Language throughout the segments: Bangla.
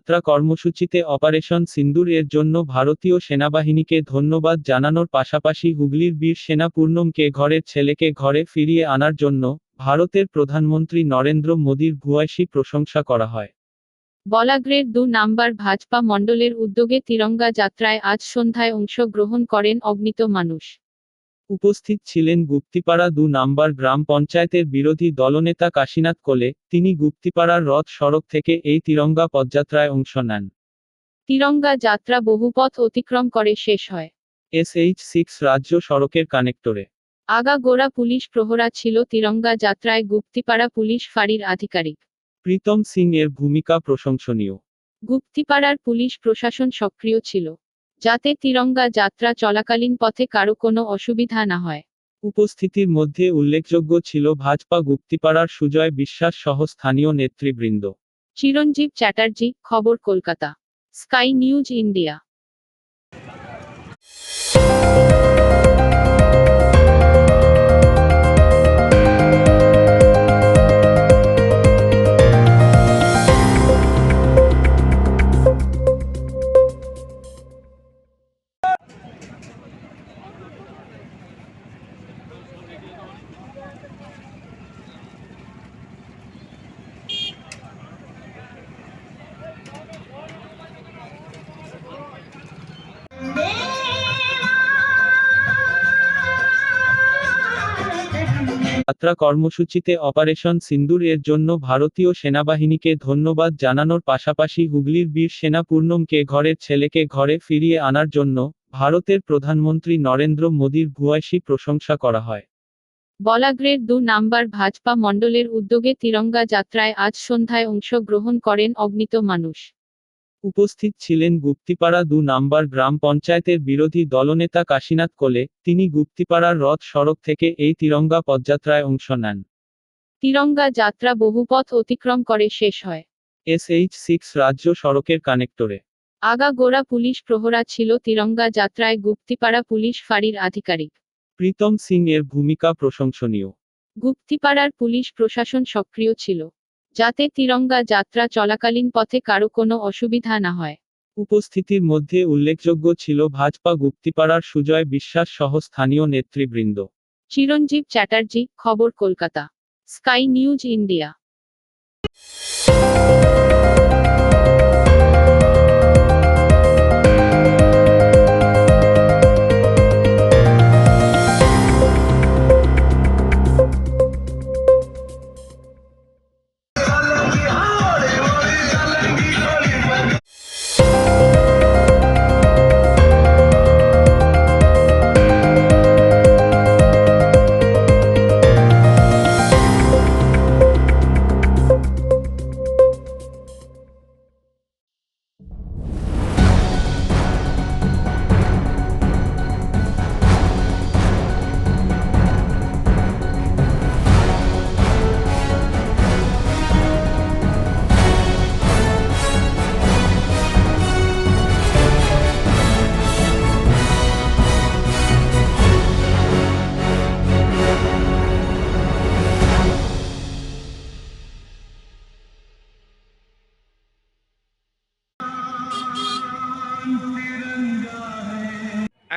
যাত্রা কর্মসূচিতে অপারেশন সিন্দুর এর জন্য ভারতীয় সেনাবাহিনীকে ধন্যবাদ জানানোর পাশাপাশি হুগলির বীর সেনা পূর্ণমকে ঘরের ছেলেকে ঘরে ফিরিয়ে আনার জন্য ভারতের প্রধানমন্ত্রী নরেন্দ্র মোদীর ভূয়সী প্রশংসা করা হয়। বলাগ্রের দু নাম্বার ভাজপা মণ্ডলের উদ্যোগে তিরঙ্গা যাত্রায় আজ সন্ধ্যায় অংশগ্রহণ করেন অগণিত মানুষ। উপস্থিত ছিলেন গুপ্তিপাড়া দু নাম্বার গ্রাম পঞ্চায়েতের বিরোধী দলনেতা কাশীনাথ কোলে। তিনি গুপ্তিপাড়ার রথ সড়ক থেকে এই তিরঙ্গা পদযাত্রায় অংশ নেন। তিরঙ্গা যাত্রা বহুপথ অতিক্রম করে শেষ হয়। এসএইচ সিক্স রাজ্য সড়কের কানেক্টরে। আগাগোড়া পুলিশ প্রহরা ছিল তিরঙ্গা যাত্রায় গুপ্তিপাড়া পুলিশ ফাঁড়ির আধিকারিক। প্রীতম সিং এর ভূমিকা প্রশংসনীয়। গুপ্তিপাড়ার পুলিশ প্রশাসন সক্রিয় ছিল। যাতে তিরঙ্গা যাত্রা চলাকালীন পথে কারও কোনো অসুবিধা না হয়। উপস্থিতির মধ্যে উল্লেখযোগ্য ছিল ভাজপা গুপ্তিপাড়ার সুজয় বিশ্বাস সহ স্থানীয় নেতৃবৃন্দ। চিরঞ্জীব চ্যাটার্জি খবর কলকাতা। Sky news India. যাত্রা কর্মসূচিতে অপারেশন সিন্দুর এর জন্য ভারতীয় সেনাবাহিনীকে ধন্যবাদ জানানোর পাশাপাশি হুগলির বীর সেনা পূর্ণমকে ঘরের ছেলেকে ঘরে ফিরিয়ে আনার জন্য ভারতের প্রধানমন্ত্রী নরেন্দ্র মোদীর ভূয়সী প্রশংসা করা হয়। বলাগ্রের দু নাম্বার ভাজপা মণ্ডলের উদ্যোগে তিরঙ্গা যাত্রায় আজ সন্ধ্যায় অংশগ্রহণ করেন অগণিত মানুষ। উপস্থিত ছিলেন গুপ্তিপাড়া দু নাম্বার গ্রাম পঞ্চায়েতের বিরোধী দলনেতা কাশীনাথ কোলে তিনি গুপ্তিপাড়ার রথ সড়ক থেকে এই তিরঙ্গা পদযাত্রায় অংশ নেন। তিরঙ্গা যাত্রা বহুপথ অতিক্রম করে শেষ হয়। এসএইচ সিক্স রাজ্য সড়কের কানেক্টরে। আগাগোড়া পুলিশ প্রহরা ছিল তিরঙ্গা যাত্রায় গুপ্তিপাড়া পুলিশ ফাঁড়ির আধিকারিক। প্রীতম সিং এর ভূমিকা প্রশংসনীয়। গুপ্তিপাড়ার পুলিশ প্রশাসন সক্রিয় ছিল। যাতে তিরঙ্গা যাত্রা চলাকালীন পথে কারও কোনো অসুবিধা না হয়। উপস্থিতির মধ্যে উল্লেখযোগ্য ছিল ভাজপা গুপ্তিপাড়ার সুজয় বিশ্বাস সহ স্থানীয় নেতৃবৃন্দ। চিরঞ্জীব চ্যাটার্জি খবর কলকাতা। Sky news India.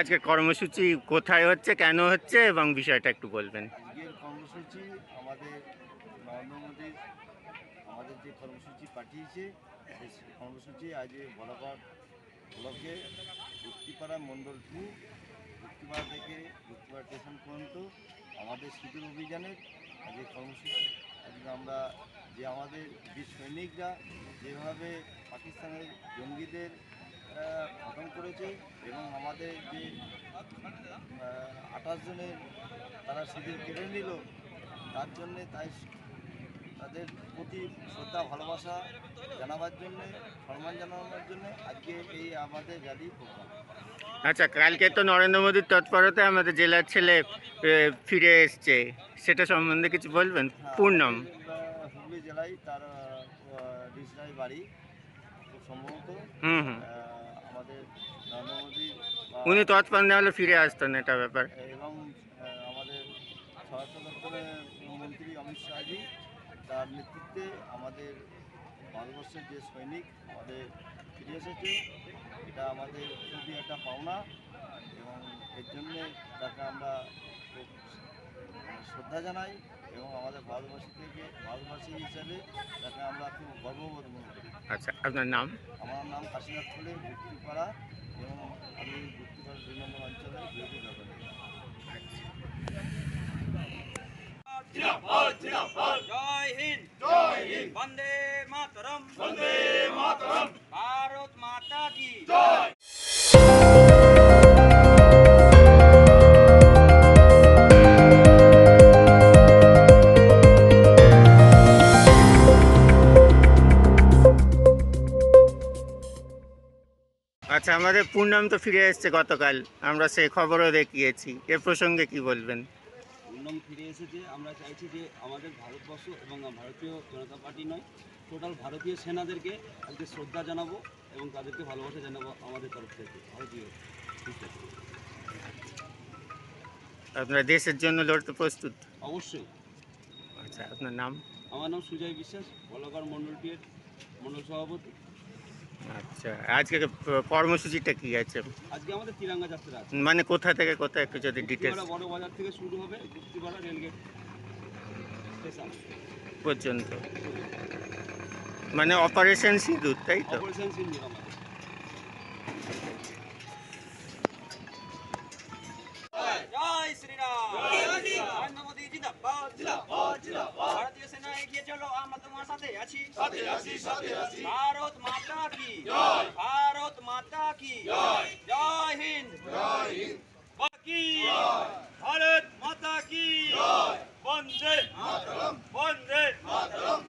আজকের কর্মসূচি কোথায় হচ্ছে, কেন হচ্ছে এবং বিষয়টা একটু বলবেন। কর্মসূচি আমাদের নরেন্দ্র মোদীর আমাদের যে কর্মসূচি পাঠিয়েছে কর্মসূচি আজ বলাপাড় ব্লকে গুপ্তিপাড়া মণ্ডল টু গুপ্তিপাড়া থেকে গুপ্তিপাড়া স্টেশন পর্যন্ত আমাদের সিঁদুর অভিযানের আজকে কর্মসূচি আজকে আমরা যে আমাদের বীর সৈনিকরা যেভাবে পাকিস্তানের জঙ্গিদের খতম করেছে এবং আমাদের যে আঠাশ জনের তারা সিঁদুর কেড়ে নিল তার জন্যে তাই তাদের প্রতি শ্রদ্ধা ভালোবাসা জানাবার জন্যে সম্মান জানানোর জন্য আজকে এই আমাদের র্যালি প্রোগ্রাম আচ্ছা কালকে তো নরেন্দ্র মোদীর তৎপরতে আমাদের জেলার ছেলে ফিরে এসছে। সেটা সম্বন্ধে কিছু বলবেন? পূর্ণম হুগলি জেলায় তার বাড়ি খুব সম্ভবত। হুম হুম আহ, আমাদের নরেন্দ্র মোদী বা- উনি তৎপর হলে ফিরে আসতেন এটা ব্যাপার। এবং আমাদের স্বরাষ্ট্র দপ্তরের মন্ত্রী অমিত শাহজি তার নেতৃত্বে আমাদের ভারতবর্ষের যে সৈনিক আমাদের ফিরে এসেছে এটা আমাদের খুবই একটা পাওনা এবং এর জন্যে তাকে আমরা শ্রদ্ধা জানাই এবং আমাদের ভারতবাসী থেকে ভারতবাসী হিসেবে তাকে আমরা খুব গর্ববোধ মনে করি। আচ্ছা আপনার নাম? আমার নাম কাশীনাথ ফুলে গুপ্তিপাড়া এবং আমি গুপ্তিপাড়া দুই নম্বর অঞ্চলের বিরোধী দলের জয় হিন্দ। জয় হিন্দ। বন্দে মাতরম। বন্দে মাতরম। ভারত মাতা কি জয়। পূর্ণাম তো ফিরে এসছে গতকাল। আমরা সেই খবরও দেখিয়েছি। এ প্রসঙ্গে কি বলবেন? পূর্ণম ফিরে এসেছে। আমরা চাইছি যে আমাদের ভারতবর্ষ এবং ভারতীয় জনতা পার্টি নয় টোটাল ভারতীয় সেনাদেরকে আজকে শ্রদ্ধা জানাব এবং তাদেরকে ভালোবাসা জানাব আমাদের তরফ থেকে। ভারতীয় আপনারা দেশের জন্য লড়তে প্রস্তুত? অবশ্যই। আচ্ছা আপনার নাম? আমার নাম সুজয় বিশ্বাস বলকার মণ্ডলটির মণ্ডল সভাপতি। আচ্ছা আজকে কর্মসূচিটা কি আছে? আজকে আমাদের তিরঙ্গা যাত্রা আছে। মানে কোথা থেকে কোথায় একটু যদি ডিটেলস বড় বাজার থেকে শুরু হবে গুপ্তিপাড়া রেলগেট স্টেশন। পর্যন্ত। মানে অপারেশন সিঁদুর তাই তো? অপারেশন সিন্ধু আমাদের। জয় শ্রীরাম। নরেন্দ্র মোদী জিন্দাবাদ। ভারতীয় সেনা এগিয়ে চলো আমরা তোমার সাথে আছি। ভারত মাতা জয় জয় হিন্দ জয় হিন্দ বাকি। ভারত মাতা কি? বন্দে মাতরম। বন্দে মাতরম।